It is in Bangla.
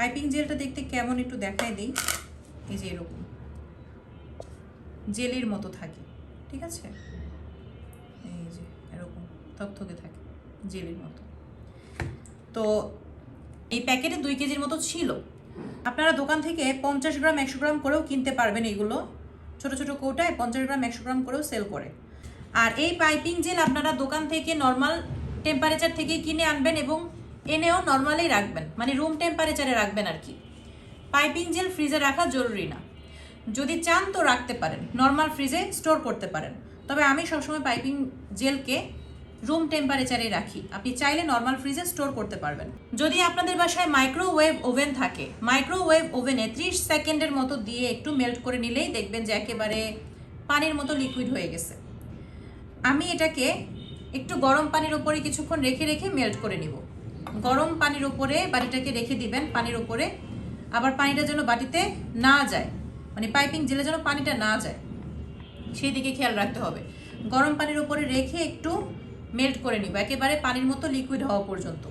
পাইপিং জেলটা দেখতে কেমন একটু দেখায় দিই। এই যে এরকম। জেলের মতো থাকে, ঠিক আছে? এই যে এরকম, থকথকে থাকে, জেলের মতো। তো এই প্যাকেটে দুই কেজির মতো ছিল। আপনারা দোকান থেকে পঞ্চাশ গ্রাম, একশো গ্রাম করেও কিনতে পারবেন এগুলো ছোট ছোট কৌটায় পঞ্চাশ গ্রাম, একশো গ্রাম করেও সেল করে। আর এই পাইপিং জেল আপনারা দোকান থেকে নর্মাল টেম্পারেচার থেকে কিনে আনবেন এবং এনেও নর্মালি রাখবেন মানে রুম টেম্পারেচারে রাখবেন আর কি। পাইপিং জেল ফ্রিজে রাখা জরুরি না। যদি চান তো রাখতে পারেন নর্মাল ফ্রিজে স্টোর করতে পারেন। তবে আমি সবসময় পাইপিং জেলকে রুম টেম্পারেচারে রাখি। আপনি চাইলে নর্মাল ফ্রিজে স্টোর করতে পারবেন। যদি আপনাদের বাসায় মাইক্রোওয়েভ ওভেন থাকে মাইক্রোওয়েভ ওভেনে ত্রিশ সেকেন্ডের মতো দিয়ে একটু মেল্ট করে নিলেই দেখবেন যে একেবারে পানির মতো লিকুইড হয়ে গেছে। আমি এটাকে একটু গরম পানির ওপরে কিছুক্ষণ রেখে রেখে মেল্ট করে নিব। গরম পানির ওপরে বাটিটাকে রেখে দিবেন পানির ওপরে আবার পানিটা যেন বাটিতে না যায় মানে পাইপিং জেলে যেন পানিটা না যায়, সেই দিকে খেয়াল রাখতে হবে। গরম পানির ওপরে রেখে একটু মেল্ট করে নিব, একেবারে পানির মতো লিকুইড হওয়া পর্যন্ত।